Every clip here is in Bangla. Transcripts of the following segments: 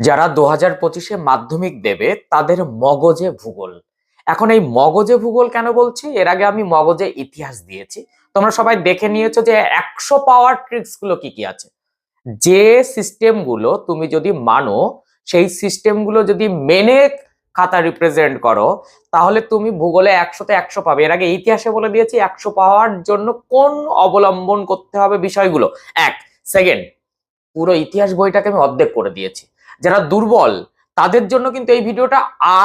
যারা দু হাজার পঁচিশে মাধ্যমিক দেবে, তাদের মগজে ভূগোল। এখন এই মগজে ভূগোল কেন বলছি? এর আগে আমি মগজে ইতিহাস দিয়েছি। তোমরা সবাই দেখে নিয়েছো যে একশো পাওয়ার ট্রিক্সগুলো কি কি আছে। যে সিস্টেমগুলো তুমি যদি মানো, সেই সিস্টেমগুলো যদি মেনে খাতা রিপ্রেজেন্ট করো, তাহলে তুমি ভূগোলে একশোতে একশো পাবে। এর আগে ইতিহাসে বলে দিয়েছি, একশো পাওয়ার জন্য কোন অবলম্বন করতে হবে বিষয়গুলো? এক সেকেন্ড পুরো ইতিহাস বইটাকে আমি অর্ধেক করে দিয়েছি। যারা দুর্বল, তাদের জন্য কিন্তু এই ভিডিওটা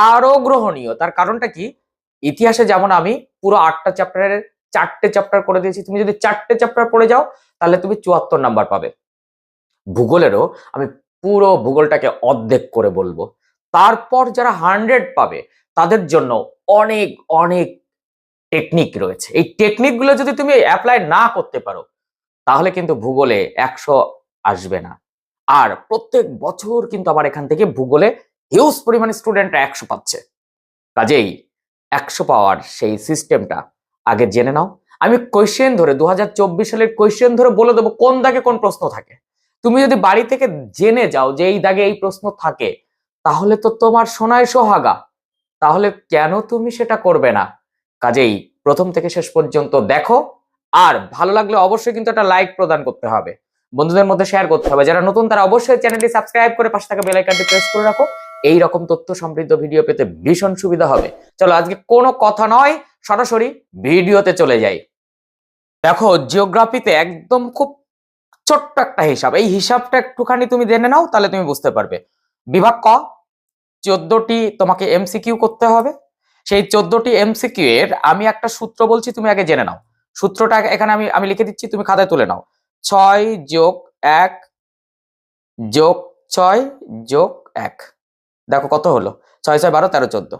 আরও গ্রহণীয়। তার কারণটা কি? ইতিহাসে যেমন আমি পুরো আটটা চ্যাপ্টারের চারটে চ্যাপ্টার করে দিয়েছি। তুমি যদি চারটে চ্যাপ্টার পড়ে যাও, তাহলে তুমি চুয়াত্তর নাম্বার পাবে। ভূগোলেরও আমি পুরো ভূগোলটাকে অর্ধেক করে বলব। তারপর যারা হান্ড্রেড পাবে, তাদের জন্য অনেক অনেক টেকনিক রয়েছে। এই টেকনিকগুলো যদি তুমি অ্যাপ্লাই না করতে পারো, তাহলে কিন্তু ভূগোলে একশো আসবে না। আর প্রত্যেক বছর কিন্তু আমার এখান থেকে ভূগোলে হিউজ পরিমাণে স্টুডেন্টরা একশো পাচ্ছে। কাজেই একশো পাওয়ার সেই সিস্টেমটা আগে জেনে নাও। আমি কোয়েশ্চেন ধরে, দুহাজার চব্বিশ সালের কোয়েশ্চেন ধরে বলে দেবো কোন দাগে কোন প্রশ্ন থাকে। তুমি যদি বাড়ি থেকে জেনে যাও যে এই দাগে এই প্রশ্ন থাকে, তাহলে তো তোমার সোনায় সোহাগা। তাহলে কেন তুমি সেটা করবে না? কাজেই প্রথম থেকে শেষ পর্যন্ত দেখো। আর ভালো লাগলে অবশ্যই কিন্তু একটা লাইক প্রদান করতে হবে। বন্ধুদের মধ্যে শেয়ার করতে হবে। যারা নতুন, তারা অবশ্যই চ্যানেলটি সাবস্ক্রাইব করে পাশে থাকা বেল আইকনটি প্রেস করে রাখো। এই রকম তথ্য সমৃদ্ধ ভিডিও পেতে ভীষণ সুবিধা হবে। চলো, আজকে কোনো কথা নয়, সরাসরি ভিডিওতে চলে যাই। দেখো জিওগ্রাফিতে একদম খুব ছোট্ট একটা হিসাব। এই হিসাবটা একটুখানি তুমি জেনে নাও, তাহলে তুমি বুঝতে পারবে। বিভাগ ক, চোদ্দটি তোমাকে এমসিকিউ করতে হবে। সেই চোদ্দটি এমসিকিউ এর আমি একটা সূত্র বলছি, তুমি আগে জেনে নাও। সূত্রটা এখানে আমি আমি লিখে দিচ্ছি, তুমি খাতায় তুলে নাও। ছয় যোগ এক যোগ ছয় যোগ এক। দেখো কত হলো? ছয় ছয়, বারো, তেরো, চোদ্দ।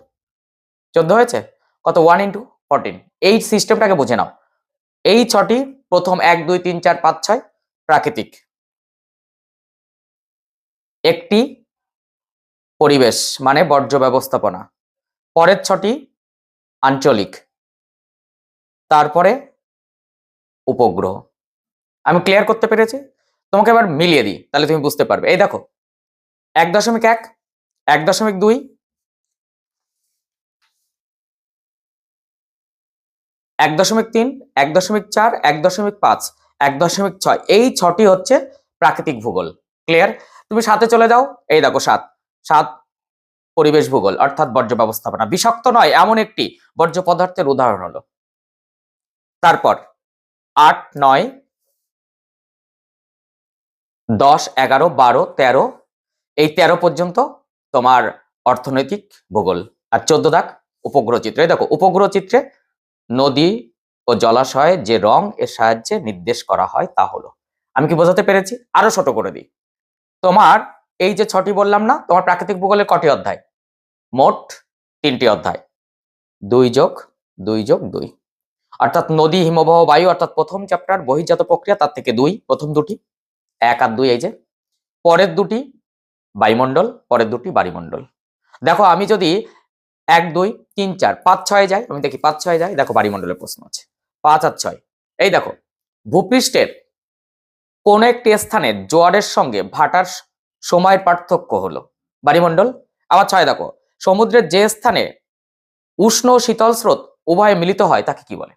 চোদ্দ হয়েছে? কত? ওয়ান ইন্টু ফোরটিন এই সিস্টেমটাকে বুঝে নাও। এই ছটি প্রথম এক, দুই, তিন, চার, পাঁচ, ছয় প্রাকৃতিক। একটি পরিবেশ মানে বর্জ্য ব্যবস্থাপনা। পরের ছটি আঞ্চলিক। তারপরে উপগ্রহ। আমি ক্লিয়ার করতে পেরেছি? তোমাকে এবার মিলিয়ে দিই, তাহলে তুমি বুঝতে পারবে। এই দেখো, এক দশমিক এক এক দশমিক দুই, এক দশমিক তিন, এক দশমিক চার, এক দশমিক পাঁচ, এক দশমিক ছয়। এই ছটি হচ্ছে প্রাকৃতিক ভূগোল। ক্লিয়ার তুমি সাথে চলে যাও, এই দেখো সাত। সাত পরিবেশ ভূগোল, অর্থাৎ বর্জ্য ব্যবস্থাপনা। বিষাক্ত নয়, এমন একটি বর্জ্য পদার্থের উদাহরণ হলো। তারপর, আট, নয় দশ, এগারো, বারো, তেরো, এই তেরো পর্যন্ত তোমার অর্থনৈতিক ভূগোল। আর চোদ্দ দাগ, উপগ্রহ চিত্র। এই দেখো, উপগ্রহ চিত্রে নদী ও জলাশয়ে যে রং, এর সাহায্যে নির্দেশ করা হয় তা হলো। আমি কি বোঝাতে পেরেছি? আরও ছোট করে দিই। তোমার, এই যে ছটি বললাম না, তোমার প্রাকৃতিক ভূগোলের কটি অধ্যায়? মোট তিনটি অধ্যায়। দুই যোগ দুই যোগ দুই। অর্থাৎ নদী, হিমবাহ, বায়ু, অর্থাৎ প্রথম চ্যাপ্টার বহির্জাত প্রক্রিয়া, তার থেকে দুই, প্রথম দুটি। এক আর দুই এই যে। পরের দুটি বায়ুমণ্ডল, পরের দুটি বায়ুমণ্ডল। দেখো, আমি যদি এক, দুই, তিন, চার, পাঁচ, ছয় যাই, আমি দেখি পাঁচ, ছয় যাই, দেখো বায়ুমণ্ডলের প্রশ্ন আছে। পাঁচ আর ছয়। এই দেখো, ভূপৃষ্ঠের কোন একটি স্থানে জোয়ারের সঙ্গে ভাটার সময়ের পার্থক্য হলো? বায়ুমণ্ডল? আবার ছয় দেখো, সমুদ্রের যে স্থানে উষ্ণ শীতল স্রোত উভয়ে মিলিত হয়, তাকে কি বলে?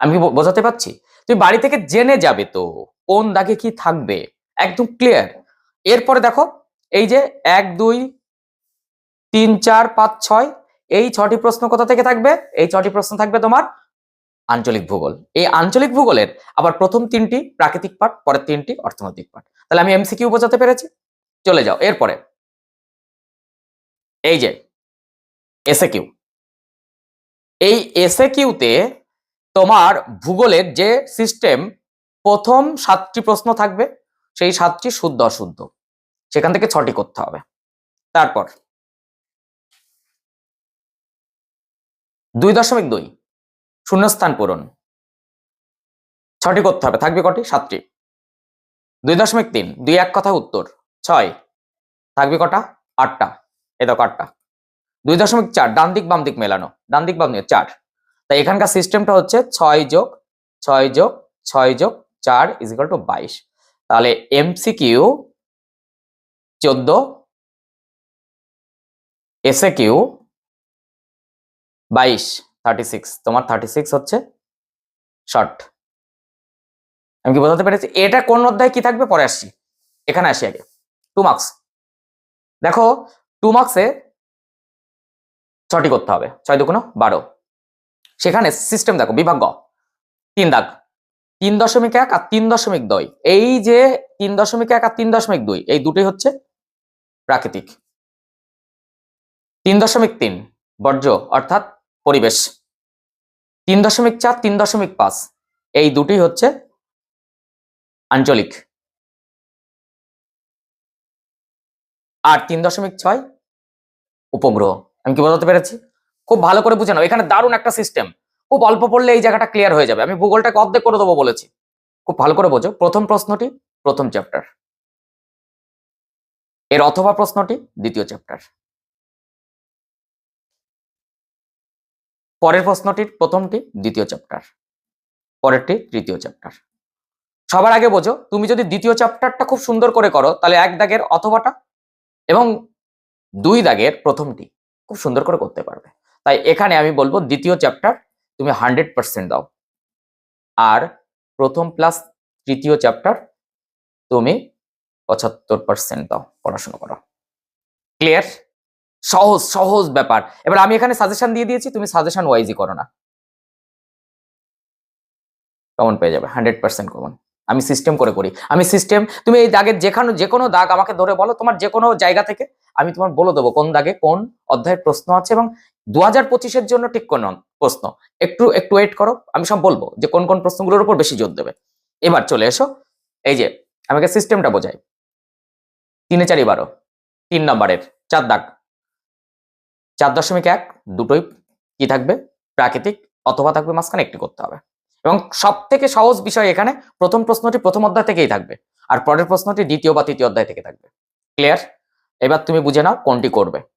আমি বোঝাতে পারছি? তুমি বাড়ি থেকে জেনে যাবে তো কোন দাগে কি থাকবে। একদম ক্লিয়ার এরপরে দেখো, এই যে এক, দুই, তিন, চার, পাঁচ, ছয়, এই ছটি প্রশ্ন কোথা থেকে থাকবে? এই ছটি প্রশ্ন থাকবে তোমার আঞ্চলিক ভূগোল। এই আঞ্চলিক ভূগোলের আবার প্রথম তিনটি প্রাকৃতিক পাঠ, পরের তিনটি অর্থনৈতিক পাঠ। তাহলে আমি এমসিকিউ বোঝাতে পেরেছি। চলে যাও, এরপরে। এই যে এসে কিউ এই এসে কিউতে তোমার ভূগোলের যে সিস্টেম প্রথম সাতটি প্রশ্ন থাকবে, সেই সাতটি শুদ্ধ অশুদ্ধ। সেখান থেকে ছটি করতে হবে। তারপর, দুই দশমিক দুই, শূন্যস্থান পূরণ। ছটি করতে হবে, থাকবে কটি? সাতটি। দুই দশমিক তিন, দুই এক কথা উত্তর। ছয়, থাকবে কটা? আটটা। এ দেখো আটটা। দুই দশমিক চার ডান দিক বাম দিক মেলানো। ডান দিক বাম দিক চার। তাই এখানকার সিস্টেমটা হচ্ছে ছয় যোগ ছয় যোগ ছয় যোগ চার ইজিক্যাল টু বাইশ। তাহলে এমসিকিউ চোদ্দ এসএ কিউ বাইশ থার্টি সিক্স তোমার থার্টি সিক্স হচ্ছে শর্ট আমি কি বোঝাতে পেরেছি? এটা কোন অধ্যায় কি থাকবে? পরে আসছি। এখানে আসি আগে। টু মার্কস দেখো টু মার্কসে ছটি করতে হবে। ছয় দুগুণ বারো। সেখানে সিস্টেম দেখো, বিভাগ তিন দাগ, তিন দশমিক এক আর তিন দশমিক দুই। এই যে তিন দশমিক এক আর তিন দশমিক দুই, এই দুটোই হচ্ছে প্রাকৃতিক। তিন দশমিক তিন, বর্জ্য অর্থাৎ পরিবেশ। তিন দশমিক চার, তিন দশমিক পাঁচ, এই দুটি হচ্ছে আঞ্চলিক। আর তিন দশমিক ছয়, উপগ্রহ। আমি কি বোঝাতে পেরেছি? খুব ভালো করে বুঝে নাও। এখানে দারুণ একটা সিস্টেম খুব অল্প পড়লে এই জায়গাটা ক্লিয়ার হয়ে যাবে। আমি ভূগোলটাকে অর্ধেক করে দেবো বলেছি। খুব ভালো করে বোঝো। প্রথম প্রশ্নটি, প্রথম চ্যাপ্টার এর অথবা প্রশ্নটি, দ্বিতীয় চ্যাপ্টার পরের প্রশ্নটির প্রথমটি, দ্বিতীয় চ্যাপ্টার পরেরটি, তৃতীয় চ্যাপ্টার সবার আগে বোঝো, তুমি যদি দ্বিতীয় চ্যাপ্টারটা খুব সুন্দর করে করো, তাহলে এক দাগের অথবাটা এবং দুই দাগের প্রথমটি খুব সুন্দর করে করতে পারবে। তাই এখানে আমি বলব দ্বিতীয় চ্যাপ্টার তুমি হান্ড্রেড পার্সেন্ট দাও। আর প্রথম প্লাস তৃতীয় চ্যাপ্টার তুমি পঁচাত্তর পার্সেন্ট দাও, পড়াশোনা করো। ক্লিয়ার সহজ সহজ ব্যাপার। এবার আমি এখানে সাজেশন দিয়ে দিয়েছি, তুমি সাজেশন ওয়াইজই করো না। কমন পেয়ে যাবে হান্ড্রেড পার্সেন্ট কমন আমি সিস্টেম করে করি। আমি সিস্টেম তুমি এই দাগের যেখানে যে কোনো দাগ আমাকে ধরে বলো তোমার যে কোনো জায়গা থেকে। আমি তোমার বলে দেবো কোন দাগে কোন অধ্যায়ের প্রশ্ন আছে এবং দু হাজার পঁচিশের জন্য ঠিক কোন প্রশ্ন। একটু একটু ওয়েট করো, আমি সব বলব যে কোন কোন প্রশ্নগুলোর উপর বেশি জোর দেবে। এবার চলে এসো। এই যে, আমাকে সিস্টেমটা বোঝাই। তিনে চারি বারো, তিন নম্বরের চার দাগ। চার দশমিক এক, দুটোই কি থাকবে? প্রাকৃতিক, অথবা থাকবে মাঝখানে একটি করতে হবে। এবং সব থেকে সহজ বিষয় এখানে, প্রথম প্রশ্নটি প্রথম অধ্যায় থেকেই থাকবে, আর পরের প্রশ্নটি দ্বিতীয় বা তৃতীয় অধ্যায় থেকে থাকবে। ক্লিয়ার এবার তুমি বুঝে নাও কোনটি করবে।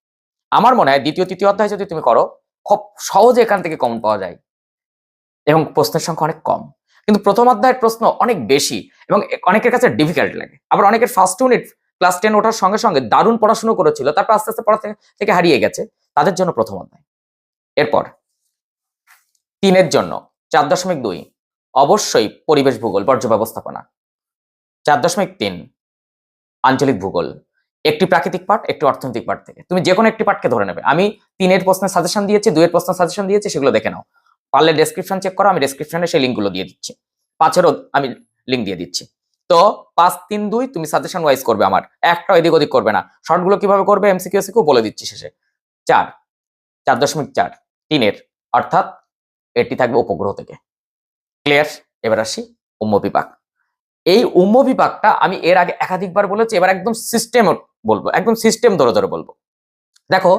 আমার মনে হয় দ্বিতীয়, তৃতীয় অধ্যায় যদি তুমি করো, খুব সহজে এখান থেকে কমন পাওয়া যায়। এবং প্রশ্নের সংখ্যা অনেক কম। কিন্তু প্রথম অধ্যায়ের প্রশ্ন অনেক বেশি এবং অনেকের কাছে ডিফিকাল্ট লাগে। আবার অনেকের ফার্স্ট ইউনিট ক্লাস টেন ওঠার সঙ্গে সঙ্গে দারুণ পড়াশুনো করেছিল, তারপর আস্তে আস্তে পড়া থেকে- হারিয়ে গেছে। তাদের জন্য প্রথম অধ্যায়। এরপর, তিনের জন্য, চার দশমিক দুই, অবশ্যই পরিবেশ ভূগোল, বর্জ্য ব্যবস্থাপনা। চার দশমিক তিন, আঞ্চলিক ভূগোল। একটি প্রাকৃতিক পার্ট একটি অর্থনৈতিক পার্ট থেকে। তুমি যে কোনো একটি পার্টকে ধরে নেবে। আমি তিনের প্রশ্নের সাজেশন দিয়েছি, দুইয়ের প্রশ্নের সাজেশন দিয়েছি, সেগুলো দেখে নাও। পারলে ডেসক্রিপশন চেক করো, আমি ডেসক্রিপশনে সেই লিঙ্কগুলো দিয়ে দিচ্ছি। পাঁচেরও আমি লিঙ্ক দিয়ে দিচ্ছি। তো পাঁচ, তিন, দুই তুমি সাজেশন ওয়াইজ করবে আমার। একটা এদিক ওদিক করবে না। শর্টগুলো কীভাবে করবে? এমসিকিউ এসিকিউ বলে দিচ্ছি শেষে। চার চার দশমিক চার, তিনের। অর্থাৎ এটি থাকবে উপগ্রহ থেকে। ক্লিয়ার এবার আসি উম্ম বিপাক এই উম্ম বিপাকটা আমি এর আগে একাধিকবার বলেছি, এবার একদম সিস্টেম বলব, একদম সিস্টেম ধরে ধরে বলব। দেখো,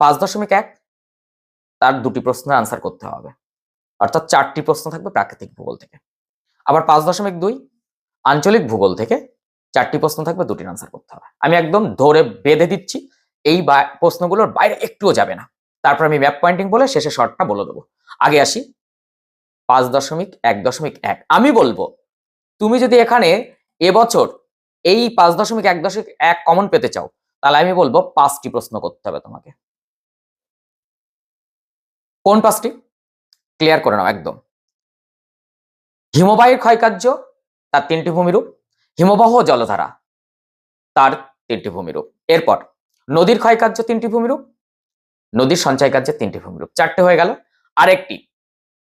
পাঁচ দশমিক এক, তার দুটি প্রশ্নের আনসার করতে হবে। অর্থাৎ চারটি প্রশ্ন থাকবে প্রাকৃতিক ভূগোল থেকে। আবার পাঁচ দশমিক দুই, আঞ্চলিক ভূগোল থেকে চারটি প্রশ্ন থাকবে, দুটির আনসার করতে হবে। আমি একদম ধরে বেঁধে দিচ্ছি, এই প্রশ্নগুলোর বাইরে একটুও যাবে না। তারপর আমি ম্যাপ পয়েন্টিং বলে শেষে শর্টটা বলে দেবো। আগে আসি। পাঁচ দশমিক এক দশমিক এক। আমি বলব, তুমি যদি এখানে এবছর এই পাঁচ দশমিক, এক দশমিক, এক কমন পেতে চাও, তাহলে আমি বলব পাঁচটি প্রশ্ন করতে হবে তোমাকে। কোন পাঁচটি? ক্লিয়ার করে নাও, একদম। হিমবাহের ক্ষয়কার্য, তার তিনটি ভূমিরূপ হিমবাহ জলধারা, তার তিনটি ভূমিরূপ এরপর, নদীর ক্ষয়কার্য তিনটি ভূমিরূপ নদীর সঞ্চয় কার্যের তিনটি ভূমিরূপ চারটে হয়ে গেল। আরেকটি,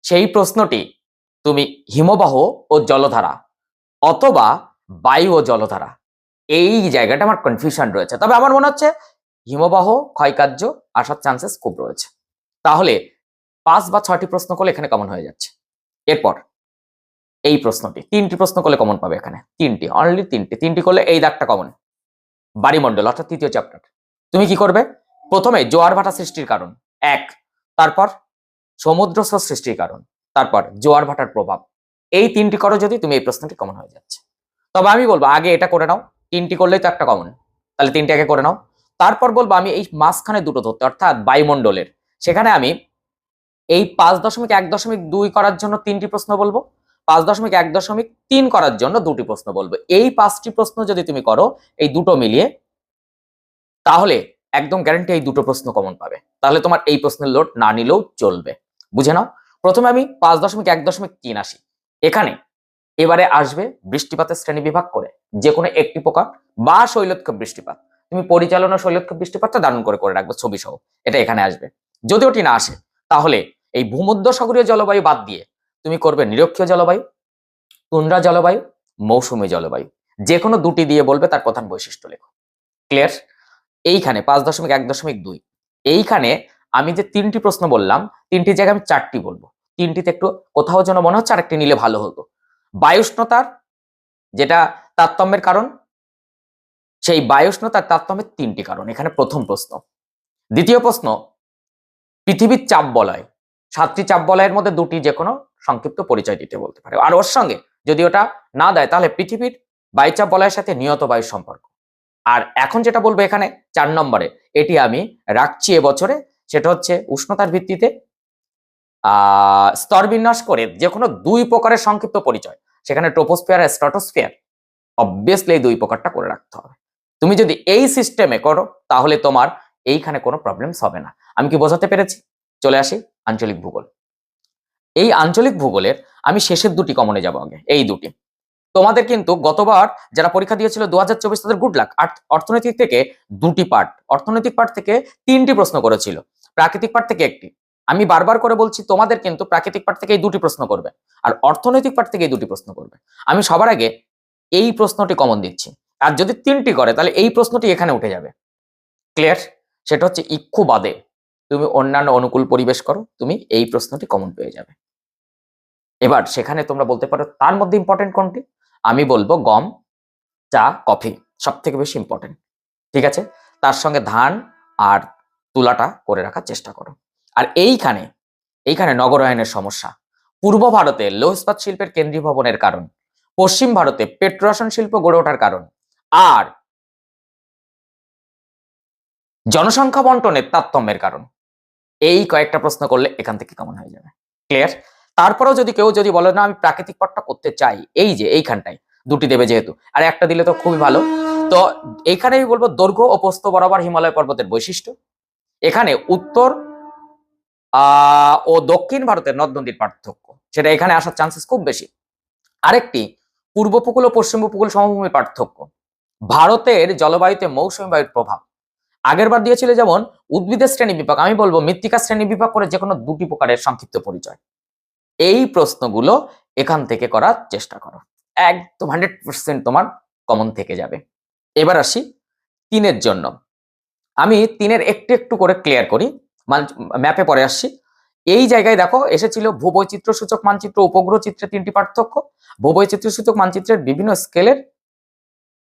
সেই প্রশ্নটি তুমি হিমবাহ ও জলধারা অথবা বায়ু ও জলধারা এই জায়গাটা আমার কনফিউশন রয়েছে। তবে আমার মনে হচ্ছে হিমবাহ, ক্ষয়কার্য আসার চান্সেস খুব রয়েছে। তাহলে পাঁচ বা ছয়টি প্রশ্ন করলে এখানে কমন হয়ে যাচ্ছে। এরপর এই প্রশ্নটি, তিনটি প্রশ্ন করলে কমন পাবে এখানে। তিনটি অনলি তিনটি। তিনটি করলে এই দাগটা কমন বাড়িমণ্ডল, অর্থাৎ তৃতীয় চ্যাপ্টার তুমি কি করবে? প্রথমে জোয়ার ভাটা সৃষ্টির কারণ, এক। তারপর সমুদ্র সৃষ্টির কারণ, তারপর জোয়ার ভাটার প্রভাব। এই তিনটি করো যদি, তুমি এই প্রশ্নটি কমন হয়ে যাচ্ছে। তবে আমি বলব, আগে এটা করে নাও, তিনটি করলেই তো একটা কমন তাহলে তিনটি আগে করে নাও। তারপর বলব, আমি এই মাঝখানে দুটো ধরতে, অর্থাৎ বায়ুমণ্ডলের। সেখানে আমি এই পাঁচ দশমিক এক দশমিক দুই করার জন্য তিনটি প্রশ্ন বলব, পাঁচ দশমিক এক দশমিক তিন করার জন্য দুটি প্রশ্ন বলব। এই পাঁচটি প্রশ্ন যদি তুমি করো, এই দুটো মিলিয়ে, তাহলে একদম গ্যারান্টি এই দুটো প্রশ্ন কমন পাবে। তাহলে তোমার এই প্রশ্নের লোড না নিলেও চলবে। বুঝে নাও? প্রথমে আমি পাঁচ দশমিক এক দশমিক তিন আসি। এখানে এবারে আসবে বৃষ্টিপাতের শ্রেণি বিভাগ করে। যে কোনো একটি প্রকার বা শৈলক্ষেপ বৃষ্টিপাত। তুমি পরিচালনা শৈলক্ষেপ বৃষ্টিপাতটা দারুণ করে করে রাখবে ছবি সহ এটা এখানে আসবে। যদি ওটি না আসে, তাহলে এই ভূমধ্য সাগরীয় জলবায়ু বাদ দিয়ে তুমি করবে নিরক্ষীয় জলবায়ু তুন্দ্রা জলবায়ু, মৌসুমী জলবায়ু। যে কোনো দুটি দিয়ে বলবে তার প্রধান বৈশিষ্ট্য লেখো। ক্লিয়ার? এইখানে পাঁচ দশমিক এক দশমিক দুই। এইখানে আমি যে তিনটি প্রশ্ন বললাম, তিনটি জায়গায় আমি চারটি বলব। তিনটিতে একটু কোথাও যেন মনে হচ্ছে আরেকটি নিলে ভালো হতো। বায়ুষ্ণতার যেটা তারতম্যের কারণ, সেই বায়ুষ্ণতার তারতম্যের তিনটি কারণ। এখানে প্রথম প্রশ্ন। দ্বিতীয় প্রশ্ন, পৃথিবীর চাপ বলয়, সাতটি চাপ বলয়ের মধ্যে দুটি যে কোনো সংক্ষিপ্ত পরিচয় দিতে বলতে পারে। আর ওর সঙ্গে যদি ওটা না দেয়, তাহলে পৃথিবীর বায়ুচাপ বলয়ের সাথে নিয়ত বায়ুর সম্পর্ক। আর এখন যেটা বলব এখানে, চার নম্বরে, এটি আমি রাখছি এবছরে সেটা হচ্ছে উষ্ণতার ভিত্তিতে স্তর বিন্যাস করে যে কোনো দুই প্রকারের সংক্ষিপ্ত পরিচয়। সেখানে ট্রোপোস্ফিয়ার আর স্ট্রাটোস্ফিয়ার। অবভিয়াসলি এই দুই প্রকারটা করে রাখতে হবে। তুমি যদি এই সিস্টেমে করো, তাহলে তোমার এইখানে কোনো প্রবলেমস হবে না। আমি কি বোঝাতে পেরেছি? চলে আসি আঞ্চলিক ভূগোল। এই আঞ্চলিক ভূগোলের আমি শেষের দুটি কমনে যাব আগে, এই দুটি। তোমাদের কিন্তু গতবার যারা পরীক্ষা দিয়েছিল দু হাজার চব্বিশ তাদের গুড লাক অর্থনৈতিক থেকে দুটি পার্ট অর্থনৈতিক পার্ট থেকে তিনটি প্রশ্ন করেছিল। প্রাকৃতিক পার্ট থেকে একটি। আমি বারবার করে বলছি, তোমাদের কিন্তু প্রাকৃতিক পার্ট থেকে এই দুটি প্রশ্ন করবে আর অর্থনৈতিক পার্ট থেকে এই দুটি প্রশ্ন করবে। আমি সবার আগে এই প্রশ্নটি কমন দিচ্ছি। আর যদি তিনটি করে, তাহলে এই প্রশ্নটি এখানে উঠে যাবে। ক্লিয়ার সেটা হচ্ছে ইক্ষু বাদে তুমি অন্যান্য অনুকূল পরিবেশ করো, তুমি এই প্রশ্নটি কমন পেয়ে যাবে। এবার সেখানে তোমরা বলতে পারো, তার মধ্যে ইম্পর্টেন্ট কোনটি? আমি বলব গম, চা, কফি সব থেকে বেশি ইম্পর্টেন্ট ঠিক আছে? তার সঙ্গে ধান আর তুলাটা করে রাখার চেষ্টা করো। আর এইখানে এইখানে নগরায়নের সমস্যা। পূর্ব ভারতে লৌহ ইস্পাত শিল্পের কেন্দ্রীয় ভবনের কারণ, পশ্চিম ভারতে পেট্রোশন শিল্প গড়ে ওঠার কারণ, আর জনসংখ্যা বন্টনের তারতম্যের কারণ। এই কয়েকটা প্রশ্ন করলে এখান থেকে কেমন হয়ে যাবে? ক্লিয়ার তারপরেও যদি কেউ যদি বলে, না, আমি প্রাকৃতিক পথটা করতে চাই। এই যে, এইখানটায়, দুটি দেবে যেহেতু। আর একটা দিলে তো খুবই ভালো। তো এইখানেই বলব, দৈর্ঘ্য ও প্রস্থ বরাবর হিমালয় পর্বতের বৈশিষ্ট্য। এখানে উত্তর ও দক্ষিণ ভারতের নদ নদীর পার্থক্য, সেটা এখানে আসার চান্সেস খুব বেশি। আরেকটি, পূর্ব উপকূল ও পশ্চিম উপকূল সমভূমির পার্থক্য, ভারতের জলবায়ুতে মৌসুমী বায়ুর প্রভাব। আগের বার দিয়েছিল যেমন, উদ্ভিদের শ্রেণি বিভাগ, আমি বলব মৃত্তিকা শ্রেণি বিভাগ করে যে কোনো দুটি প্রকারের সংক্ষিপ্ত পরিচয়। এই প্রশ্নগুলো এখান থেকে করার চেষ্টা করো। একদম হান্ড্রেড পার্সেন্ট তোমার কমন থেকে যাবে। এবার আসি, তিনের জন্য। আমি তিনের একটু একটু করে ক্লিয়ার করি। ম্যাপে পরে আসছি। এই জায়গায় দেখো, এসেছিল ভূবৈচিত্র সূচক মানচিত্র উপগ্রহ চিত্রের তিনটি পার্থক্য। ভূবৈচিত্র সূচক মানচিত্রের বিভিন্ন স্কেলের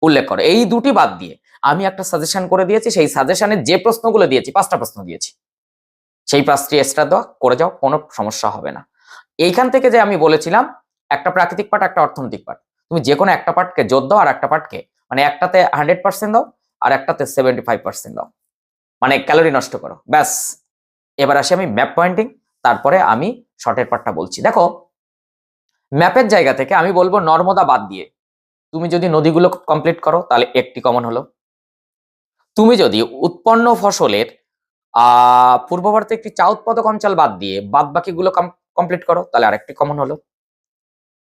উল্লেখ করে। এই দুটি বাদ দিয়ে আমি একটা সাজেশন করে দিয়েছি, সেই সাজেশনে যে প্রশ্নগুলো দিয়েছি, পাঁচটা প্রশ্ন দিয়েছি। সেই পাঁচটি এক্সট্রা দেওয়া করে যাও, কোনো সমস্যা হবে না। এইখান থেকে যে আমি বলেছিলাম, একটা প্রাকৃতিক পার্ট একটা অর্থনৈতিক পার্ট তুমি যে কোনো একটা পার্টকে জোর দাও, আর একটা পার্টকে মানে একটাতে হান্ড্রেড পার্সেন্ট দাও, আর একটাতে সেভেন্টি ফাইভ পার্সেন্ট দাও। মানে ক্যালোরি নষ্ট করো। ব্যাস। এবার আসি আমি ম্যাপ পয়েন্টিং তারপরে আমি শর্টের পার্টটা বলছি। দেখো ম্যাপের জায়গা থেকে আমি বলব নর্মদা বাদ দিয়ে, তুমি যদি নদীগুলো কমপ্লিট করো, তাহলে একটি কমন হলো। তুমি যদি উৎপন্ন ফসলের আহ পূর্ব ভারতে একটি চা উৎপাদক অঞ্চল বাদ দিয়ে বাদ বাকিগুলো কমপ্লিট করো, তাহলে আরেকটি কমন হলো।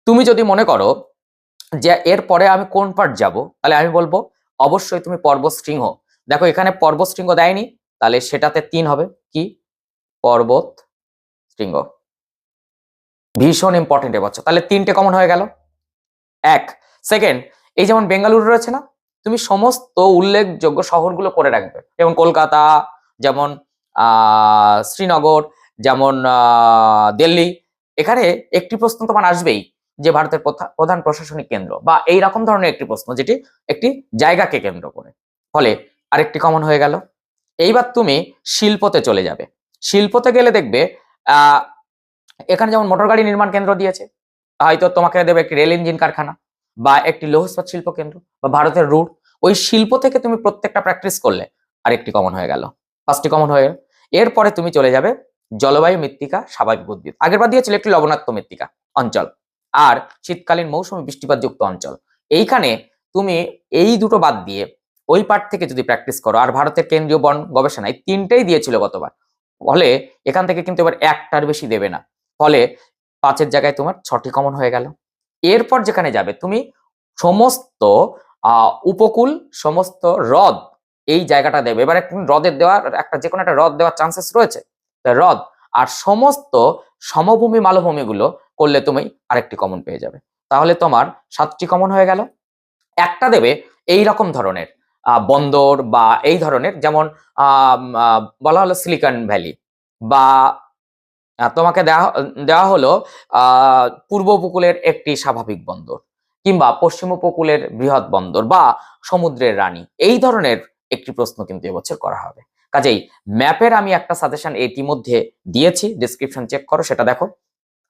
তুমি যদি মনে করো যে এর পরে আমি কোন পার্ট যাব, তাহলে আমি বলব, অবশ্যই তুমি পর্বত শৃঙ্গ। দেখো, এখানে পর্বত শৃঙ্গ দেয়নি, তাহলে সেটাতে তিন হবে। কি? পর্বত শৃঙ্গ। ভীষণ ইম্পর্টেন্ট এবছর তাহলে তিনটে কমন হয়ে গেল। এক সেকেন্ড এই যেমন বেঙ্গালুরু রয়েছে না, তুমি সমস্ত উল্লেখযোগ্য শহরগুলো করে রাখবে। যেমন কলকাতা, যেমন আহ শ্রীনগর, যেমন দিল্লি। এখানে একটি প্রশ্ন তোমার আসবেই, যে ভারতের প্রধান প্রশাসনিক কেন্দ্র, বা এই রকম ধরনের একটি প্রশ্ন, যেটি একটি জায়গাকে কেন্দ্র করে। ফলে আরেকটি কমন হয়ে গেল। এইবার তুমি শিল্পতে চলে যাবে। শিল্পতে গেলে দেখবে এখানে যেমন মোটর গাড়ি নির্মাণ কেন্দ্র দিয়েছে, হয়তো তোমাকে দেবে একটি রেল ইঞ্জিন কারখানা বা একটি লৌহ ইস্পাত শিল্প কেন্দ্র বা ভারতের রুট ওই শিল্প থেকে তুমি প্রত্যেকটা প্র্যাকটিস করলে আরেকটি কমন হয়ে গেল। পাঁচটি কমন হয়ে গেল। এরপরে তুমি চলে যাবে জলবায়ু মৃত্তিকা, স্বাভাবিক উদ্ভিদ। আগের বার দিয়েছিল একটি লবণাক্ত মৃত্তিকা, অঞ্চল। আর শীতকালীন মৌসুমী বৃষ্টিপাতযুক্ত অঞ্চল। এইখানে তুমি এই দুটো বাদ দিয়ে ওই পার্ট থেকে যদি প্র্যাকটিস করো, আর ভারতের কেন্দ্রীয় বন গবেষণায় তিনটেই দিয়েছিল গতবার। ফলে এখান থেকে কিন্তু এবার একটার বেশি দেবে না। ফলে পাঁচের জায়গায় তোমার ছটি কমন হয়ে গেল। এরপর যেখানে যাবে, তুমি সমস্ত উপকূল, সমস্ত হ্রদ এই জায়গাটা দেবে। এবার হ্রদের দেওয়ার একটা যে কোনো একটা হ্রদ দেওয়ার চান্সেস রয়েছে। হ্রদ আর সমস্ত সমভূমি, মালভূমিগুলো করলে তুমি আরেকটি কমন পেয়ে যাবে। তাহলে তোমার সাতটি কমন হয়ে গেল। একটা দেবে এই রকম ধরনের। বন্দর বা এই ধরনের, যেমন বলা হলো সিলিকন ভ্যালি বা তোমাকে দেওয়া দেওয়া হলো পূর্ব উপকূলের একটি স্বাভাবিক বন্দর কিংবা পশ্চিম উপকূলের বৃহৎ বন্দর বা সমুদ্রের রানী। এই ধরনের একটি প্রশ্ন কিন্তু এবছর করা হবে। কাজেই ম্যাপের আমি একটা সাজেশন ইতিমধ্যে দিয়েছি ডিসক্রিপশন চেক করো, সেটা দেখো।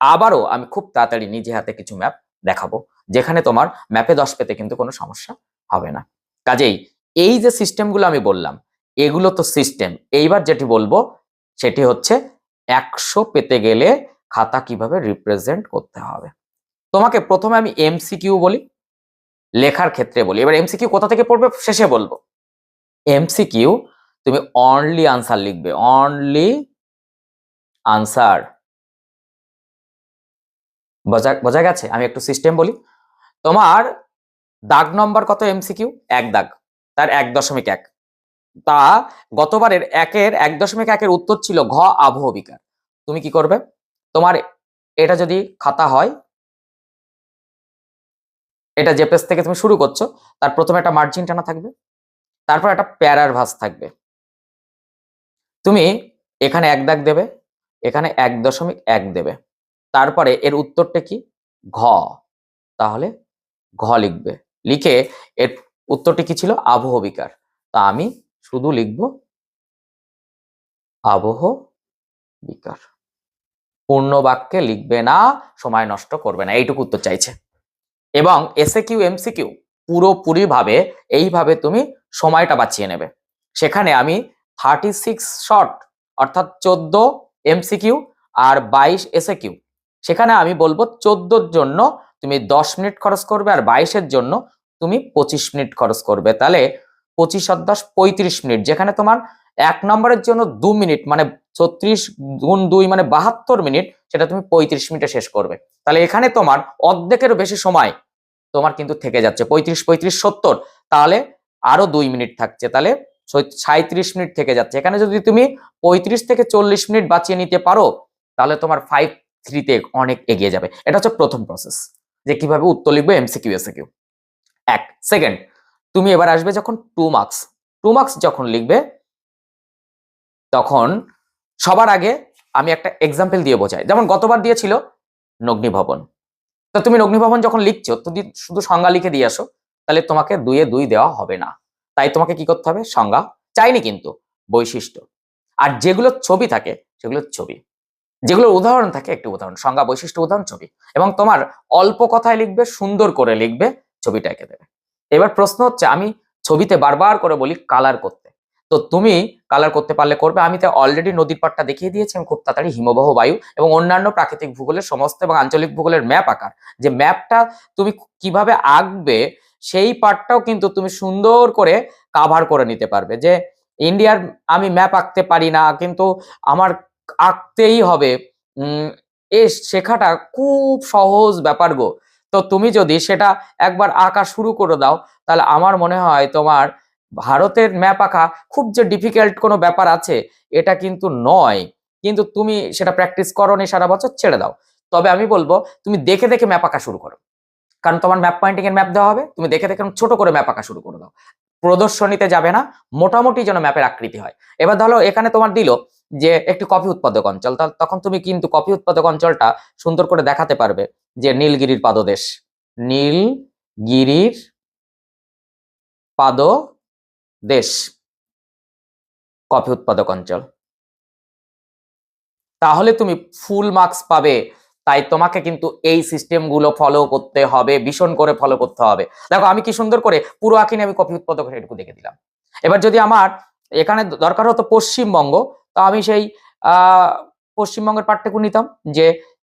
আবারও আমি খুব তাড়াতাড়ি নিজে হাতে কিছু ম্যাপ দেখাবো, যেখানে তোমার ম্যাপে দশ পেতে কিন্তু কোনো সমস্যা হবে না। কাজেই এই যে সিস্টেমগুলো আমি বললাম, এগুলো তো সিস্টেম এইবার যেটি বলব, সেটি হচ্ছে একশো পেতে গেলে খাতা কীভাবে রিপ্রেজেন্ট করতে হবে। তোমাকে প্রথমে আমি এমসিকিউ বলি, লেখার ক্ষেত্রে বলি। এবার এমসিকিউ কোথা থেকে পড়বে শেষে বলব। এমসিকিউ তুমি অনলি আনসার লিখবে অনলি আনসার বোঝা বোঝা গেছে? আমি একটু সিস্টেম বলি। তোমার দাগ নম্বর কত এমসিকিউ এক দাগ। তার এক দশমিক এক। তা গতবারের একের এক দশমিক একের উত্তর ছিল ঘ আবহ বিকার। তুমি কি করবে? তোমার এটা যদি খাতা হয়, এটা যে পেজ থেকে তুমি শুরু করছ, তার প্রথমে একটা মার্জিন টানা থাকবে, তারপর একটা প্যারার ভাস থাকবে। তুমি এখানে এক দাগ দেবে, এখানে এক দশমিক এক দেবে। তারপরে এর উত্তরটা কি? ঘ। তাহলে ঘ লিখবে। লিখে এর উত্তরটি কি ছিল? আবহ বিকার। তা আমি শুধু লিখব আবহ বিকার। পূর্ণ বাক্যে লিখবে না, সময় নষ্ট করবে না, এইটুকু উত্তর চাইছে। এবং এসএ কিউ এমসি কিউ পুরোপুরি ভাবে এইভাবে তুমি সময়টা বাঁচিয়ে নেবে। সেখানে আমি থার্টি সিক্স শর্ট অর্থাৎ চোদ্দ এমসিকিউ আর বাইশ এসএ কিউ সেখানে আমি বলব চোদ্দোর জন্য তুমি দশ মিনিট খরচ করবে আর বাইশের জন্য তুমি পঁচিশ মিনিট খরচ করবে। তাহলে পঁচিশ আর দশ, পঁয়ত্রিশ মিনিট, যেখানে তোমার এক নম্বরের জন্য দু মিনিট মানে ছত্রিশ গুণ দুই মানে বাহাত্তর মিনিট, সেটা তুমি পঁয়ত্রিশ মিনিটে শেষ করবে। তাহলে এখানে তোমার অর্ধেকেরও বেশি সময় তোমার কিন্তু থেকে যাচ্ছে, পঁয়ত্রিশ পঁয়ত্রিশ, সত্তর। তাহলে আরও দুই মিনিট থাকছে, তাহলে সাঁত্রিশ মিনিট থেকে যাচ্ছে। এখানে যদি তুমি পঁয়ত্রিশ থেকে চল্লিশ মিনিট বাঁচিয়ে নিতে পারো, তাহলে তোমার ফাইভ থ্রিতে অনেক এগিয়ে যাবে। এটা হচ্ছে প্রথম প্রসেস যে কীভাবে উত্তর লিখবে এমসিকিউ এসিকিউ এক। সেকেন্ড তুমি এবার আসবে যখন টু মার্কস টু মার্কস যখন লিখবে, তখন সবার আগে আমি একটা এক্সাম্পল দিয়ে বোঝাই। যেমন গতবার দিয়েছিল নগ্নিভবন। তো তুমি নগ্নিভবন যখন লিখছো, তো শুধু সংজ্ঞা লিখে দিয়ে আসো, তাহলে তোমাকে দুইয়ে দুই দেওয়া হবে না। তাই তোমাকে কি করতে হবে? সংজ্ঞা চাইনি কিন্তু, বৈশিষ্ট্য। আর যেগুলো ছবি থাকে, সেগুলো ছবি। যেগুলো উদাহরণ থাকে, একটি উদাহরণ। সংজ্ঞা, বৈশিষ্ট্য, উদাহরণ, ছবি। এবং তোমার অল্প কথায় লিখবে, সুন্দর করে লিখবে ছবিটা এঁকে দেবে। এবার প্রশ্ন হচ্ছে, আমি ছবিতে বারবার করে বলি কালার করতে। তো তুমি কালার করতে পারলে করবে। আমি তো অলরেডি নদীর পাড়টা দেখিয়ে দিয়েছি, আমি খুব তাড়াতাড়ি হিমবাহ, বায়ু এবং অন্যান্য প্রাকৃতিক ভূগোলের সমস্ত এবং আঞ্চলিক ভূগোলের ম্যাপ আকার। যে ম্যাপটা তুমি কীভাবে আঁকবে, সেই পার্টটাও কিন্তু তুমি সুন্দর করে কাভার করে নিতে পারবে। যে ইন্ডিয়ার আমি ম্যাপ আঁকতে পারি না, কিন্তু আমার আঁকতেই হবে। এ শেখাটা খুব সহজ ব্যাপার গো। তো তুমি যদি সেটা একবার আঁকা শুরু করে দাও, তাহলে আমার মনে হয় তোমার ভারতের ম্যাপ আঁকা খুব যে ডিফিকাল্ট কোনো ব্যাপার আছে, এটা কিন্তু নয়। কিন্তু তুমি সেটা প্র্যাকটিস করো নি সারা বছর, ছেড়ে দাও। তবে আমি বলব, তুমি দেখে দেখে ম্যাপ আঁকা শুরু করো। কারণ তোমার ম্যাপ পয়েন্টিং এর ম্যাপ দেওয়া হবে, তুমি দেখে দেখে ছোট করে ম্যাপ আঁকা শুরু করে দাও। প্রদর্শনীতে যাবে না, মোটামুটি যেন ম্যাপের আকৃতি হয়। এবার ধরো এখানে তোমার দিল যে একটি কফি উৎপাদক অঞ্চল তখন তুমি কিন্তু কফি উৎপাদক অঞ্চলটা সুন্দর করে দেখাতে পারবে যে নীলগিরির পাদদেশ। নীলগিরির পাদদেশ কফি উৎপাদক অঞ্চল। তাহলে তুমি ফুল মার্কস পাবে তাই তোমাকে কিন্তু এই সিস্টেমগুলো ফলো করতে হবে, ভীষণ করে ফলো করতে হবে। দেখো, আমি কি সুন্দর করে পুরো আঁকিনি আমি কফি উৎপাদক এটুকু দেখে দিলাম। এবার যদি আমার এখানে দরকার হতো পশ্চিমবঙ্গ, তো আমি সেই পশ্চিমবঙ্গের পার্টটুকু নিতাম, যে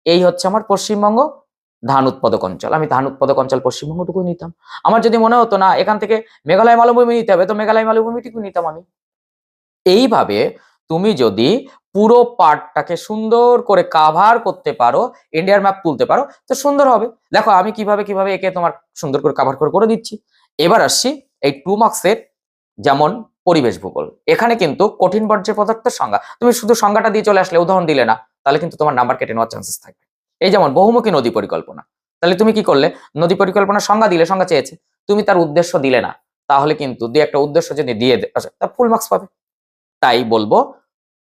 এই হচ্ছে আমার পশ্চিমবঙ্গ ধান উৎপাদক অঞ্চল। আমি ধান উৎপাদক অঞ্চল পশ্চিমবঙ্গটুকুই নিতাম। আমার যদি মনে হতো, না, এখান থেকে মেঘালয় মালভূমি নিতে হবে তো মেঘালয় মালভূমিটুকু নিতাম আমি। এইভাবে তুমি যদি পুরো পার্টটাকে সুন্দর করে কাভার করতে পারো ইন্ডিয়ার ম্যাপ তুলতে পারো তো সুন্দর হবে। দেখো আমি কীভাবে কীভাবে একে তোমার সুন্দর করে কাভার করে করে দিচ্ছি। এবার আসছি এই টু মার্কসের যেমন পরিবেশ ভূগোল। এখানে কিন্তু কঠিন বর্জ্য পদার্থের সংজ্ঞা। তুমি শুধু সংজ্ঞাটা দিয়ে চলে আসলে উদাহরণ দিলে না তাহলে কিন্তু তোমার নাম্বার কেটে নেওয়ার চান্সেস থাকবে। এই যেমন বহুমুখী নদী পরিকল্পনা। তাহলে তুমি কি করলে? নদী পরিকল্পনার সংজ্ঞা দিলে সংজ্ঞা চেয়েছে। তুমি তার উদ্দেশ্য দিলে না তাহলে কিন্তু দুই একটা উদ্দেশ্য যদি দিয়ে দে- আচ্ছা, তা ফুল মার্কস পাবে। তাই বলব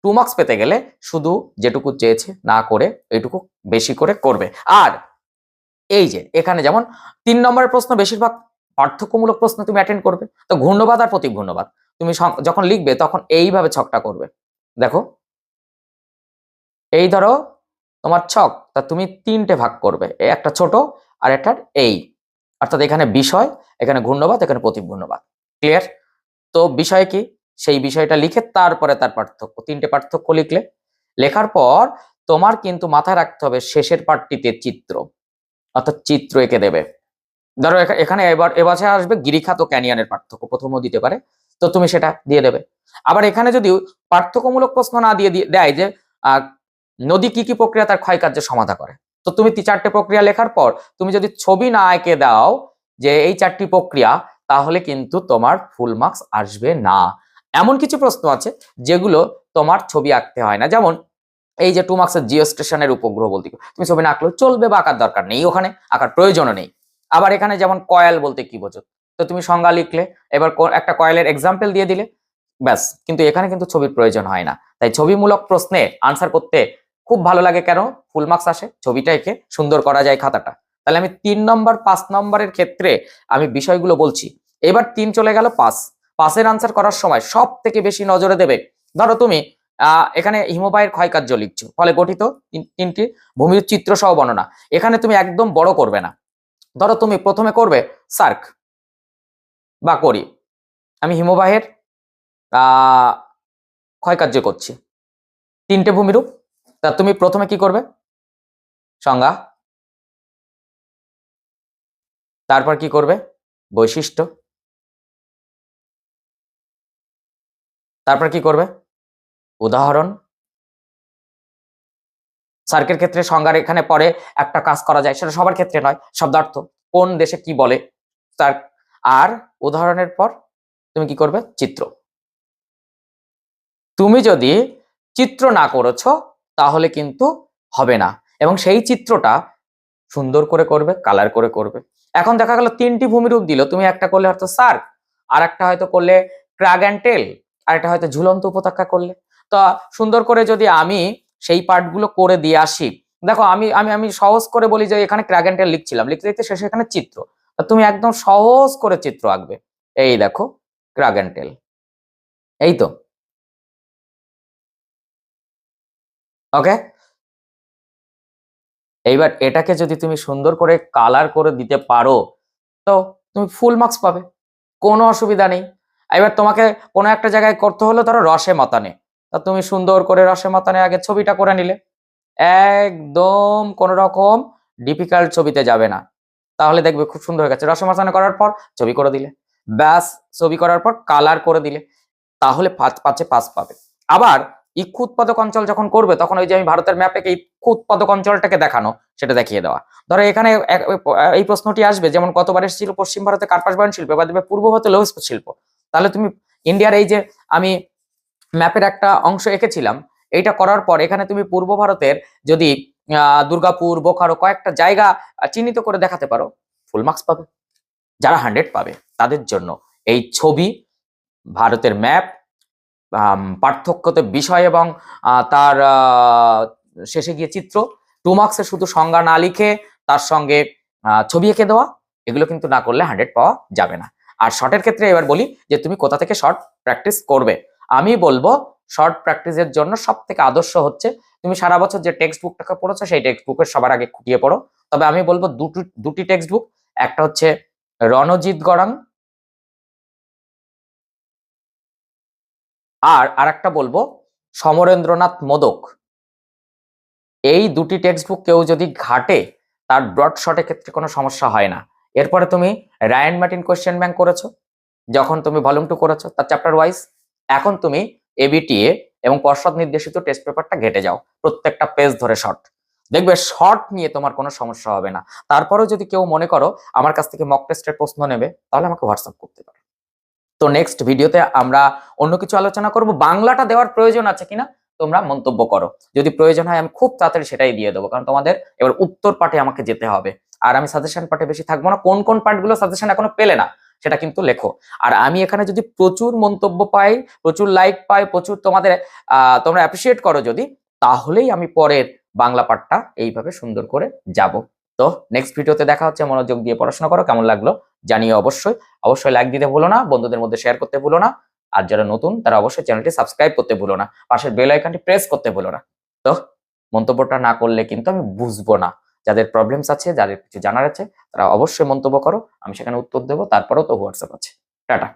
টু মার্কস পেতে গেলে শুধু যেটুকু চেয়েছে না করে এইটুকু বেশি করে করবে। আর এই যে, এখানে যেমন তিন নম্বরের প্রশ্ন বেশিরভাগ পার্থক্যমূলক প্রশ্ন তুমি অ্যাটেন্ড করবে। তো ঘূর্ণবাদ আর প্রতি ঘূর্ণবাদ। তুমি যখন লিখবে তখন এইভাবে ছকটা করবে। দেখো, এই ধরো তোমার ছক, তা তুমি তিনটে ভাগ করবে। একটা ছোট আর একটা এই। অর্থাৎ এখানে বিষয়, এখানে ঘূর্ণবাদ, এখানে প্রতি ঘূর্ণবাদ। ক্লিয়ার তো বিষয় কি? সেই বিষয়টা লিখে তারপরে তার পার্থক্য, তিনটে পার্থক্য লিখলে। লেখার পর তোমার কিন্তু মাথায় রাখতে হবে শেষের পার্টটিতে চিত্র, অর্থাৎ চিত্র এঁকে দেবে। ধরো এখানে এবার এবছর আসবে গিরিখাত ক্যানিয়নের পার্থক্য প্রথমও দিতে পারে, তো তুমি সেটা দিয়ে দেবে। আবার এখানে যদি পার্থক্যমূলক প্রশ্ন না দিয়ে দিয়ে- যে নদী কি কি প্রক্রিয়া তার ক্ষয়কার্য সমাধা করে? তো তুমি চারটে প্রক্রিয়া লেখার পর তুমি যদি ছবি না এঁকে দাও যে এই চারটি প্রক্রিয়া, তাহলে কিন্তু তোমার ফুল মার্কস আসবে না। কিছু প্রশ্ন আছে যেগুলো তোমার ছবি আঁকতে হয় না। যেমন এই যে টু মার্কসের জিও স্টেশনের উপগ্রহ বলতে? তুমি ছবি না আঁকলেও চলবে বা আঁকার দরকার নেই, ওখানে আঁকার প্রয়োজনও নেই। আবার এখানে যেমন কয়েল বলতে কি বোঝো? তো তুমি সংজ্ঞা লিখলে, এবার একটা কয়েলের এক্সাম্পল দিয়ে দিলে, ব্যাস, কিন্তু এখানে কিন্তু ছবির প্রয়োজন হয় না। তাই ছবিমূলক প্রশ্নে আনসার করতে খুব ভালো লাগে কেন? ফুল মার্কস আসে, ছবিটা এঁকে সুন্দর করা যায় খাতাটা। তাহলে আমি তিন নম্বর, পাঁচ নম্বরের ক্ষেত্রে আমি বিষয়গুলো বলছি। এবার তিন চলে গেল পাঁচ। পাসের আনসার করার সময় সব থেকে বেশি নজরে দেবে। ধরো তুমি এখানে হিমবাহের ক্ষয়কার্য লিখছো, ফলে গঠিত তিনটি ভূমির চিত্র সহ বর্ণনা। এখানে তুমি একদম বড় করবে না। ধরো তুমি প্রথমে করবে সার্ক বা করি। আমি হিমবাহের ক্ষয়কার্য করছি। তিনটে ভূমিরূপ, তা তুমি প্রথমে কি করবে? সংজ্ঞা। তারপর কি করবে? বৈশিষ্ট্য। তারপর কি করবে? উদাহরণ। সার্কের ক্ষেত্রে সংজ্ঞার এখানে পরে একটা কাজ করা যায়, সেটা সবার ক্ষেত্রে নয়, শব্দার্থ। কোন দেশে কি বলে? তার, আর উদাহরণের পর তুমি কি করবে? চিত্র। তুমি যদি চিত্র না করেছ, তাহলে কিন্তু হবে না। এবং সেই চিত্রটা সুন্দর করে করবে কালার করে করবে। এখন দেখা গেল তিনটি ভূমিরূপ দিল। তুমি একটা করলে হয়তো সার্ক আর একটা হয়তো করলে ক্রাগ অ্যান্ড টেল আর একটা হয়তো ঝুলন্ত উপত্যকা করলে। তো সুন্দর করে যদি আমি সেই পার্টগুলো করে দিয়ে আসি, দেখো আমি আমি আমি সহজ করে বলি যে এখানে ক্র্যাগ অ্যান্ড লিখছিলাম, লিখতে লিখতে শেষে এখানে চিত্র। তুমি একদম সহজ করে চিত্র আঁকবে। এই দেখো, ক্র্যাগ অ্যান্ড টেল। এই তো। ওকে? এইবার এটাকে যদি তুমি সুন্দর করে কালার করে দিতে পারো, তো তুমি ফুল মার্কস পাবে। কোনো অসুবিধা নেই। এবার তোমাকে কোনো একটা জায়গায় করতে হলো ধরো রসে মাতানে। তা তুমি সুন্দর করে রসে মাতানে আগে ছবিটা করে নিলে। একদম কোন রকম ডিফিকাল্ট ছবিতে যাবে না। তাহলে দেখবে খুব সুন্দর হয়ে গেছে। রসে মাতানে করার পর ছবি করে দিলে। ব্যাস, ছবি করার পর কালার করে দিলে। তাহলে পাঁচ, পাঁচে পাঁচ পাবে। আবার ইক্ষু উৎপাদক অঞ্চল যখন করবে, তখন ওই যে আমি ভারতের ম্যাপে ইক্ষু উৎপাদক অঞ্চলটাকে দেখানো, সেটা দেখিয়ে দেওয়া। ধরো এখানে এই প্রশ্নটি আসবে, যেমন কতবার এসেছিল পশ্চিম ভারতে কার্পাস বয়ন শিল্প বা দেবে পূর্ব ভারতে লৌহ শিল্প তাহলে তুমি ইন্ডিয়ার এই যে আমি ম্যাপের একটা অংশ এঁকেছিলাম, এইটা করার পর এখানে তুমি পূর্ব ভারতের যদি দুর্গাপুর বোকারো কয়েকটা জায়গা চিহ্নিত করে দেখাতে পারো ফুল মার্কস পাবে। যারা হান্ড্রেড পাবে, তাদের জন্য এই ছবি, ভারতের ম্যাপ পার্থক্যতে বিষয় এবং তার শেষে গিয়ে চিত্র। টু মার্কসে শুধু সংজ্ঞা না লিখে তার সঙ্গে ছবি এঁকে দেওয়া, এগুলো কিন্তু না করলে হান্ড্রেড পাওয়া যাবে না। আর শর্টের ক্ষেত্রে এবার বলি যে তুমি কোথা থেকে শর্ট প্র্যাকটিস করবে। আমি বলব শর্ট প্র্যাকটিসের জন্য সব থেকে আদর্শ হচ্ছে তুমি সারা বছর যে টেক্সট বুকটাকে পড়েছো সেই টেক্সট বুকের সবার আগে খুঁটিয়ে পড়ো। তবে আমি বলব দুটি দুটি টেক্সট বুক একটা হচ্ছে রণজিৎ গড়াং আর আরেকটা বলব সমরেন্দ্রনাথ মোদক। এই দুটি টেক্সট বুক কেউ যদি ঘাটে, তার ব্রড শটের ক্ষেত্রে কোনো সমস্যা হয় না। এরপরে তুমি রায়ান মার্টিন কোয়েশ্চেন ব্যাংক করেছ, যখন তুমি ভলিউম টু করেছ তার চ্যাপ্টার ওয়াইজ, এখন তুমি এবিটিএ এবং পর্ষদ নির্দেশিত টেস্ট পেপারটা ঘেটে যাও, প্রত্যেকটা পেজ ধরে শর্ট। দেখবে শর্ট নিয়ে তোমার কোনো সমস্যা হবে না। তারপরেও যদি কেউ মনে করো আমার কাছ থেকে মক টেস্টের প্রশ্ন নেবে, তাহলে আমাকে হোয়াটসঅ্যাপ করতে পারো। তো নেক্সট ভিডিওতে আমরা অন্য কিছু আলোচনা করব। বাংলাটা দেওয়ার প্রয়োজন আছে কিনা তোমরা মন্তব্য করো। যদি প্রয়োজন হয় আমি খুব তাড়াতাড়ি সেটাই দিয়ে দেবো, কারণ তোমাদের এবার উত্তর পাঠে আমাকে যেতে হবে। আর আমি সাজেশন পার্টে বেশি থাকব না। কোন কোন পার্টগুলো সাজেশন এখনও পেলে না, সেটা কিন্তু লেখো। আর আমি এখানে যদি প্রচুর মন্তব্য পাই, প্রচুর লাইক পাই, প্রচুর তোমাদের তোমরা অ্যাপ্রিসিয়েট করো যদি, তাহলেই আমি পরের বাংলা পাঠটা এইভাবে সুন্দর করে যাব। তো নেক্সট ভিডিওতে দেখা হচ্ছে, মনোযোগ দিয়ে পড়াশোনা করো, কেমন লাগল জানিয়ে অবশ্যই। অবশ্যই লাইক দিতে ভুলো না, বন্ধুদের মধ্যে শেয়ার করতে ভুলো না। আর যারা নতুন, তারা অবশ্যই চ্যানেলটি সাবস্ক্রাইব করতে ভুলো না। পাশের বেল আইকনটি প্রেস করতে ভুলো না। তো মন্তব্যটা না করলে কিন্তু আমি বুঝব না। যাদের প্রবলেমস আছে, যাদের কিছু জানার আছে, তারা অবশ্যই মন্তব্য করো, আমি সেখানে উত্তর দেবো, তারপরেও তো হোয়াটসঅ্যাপ আছে। টাটা।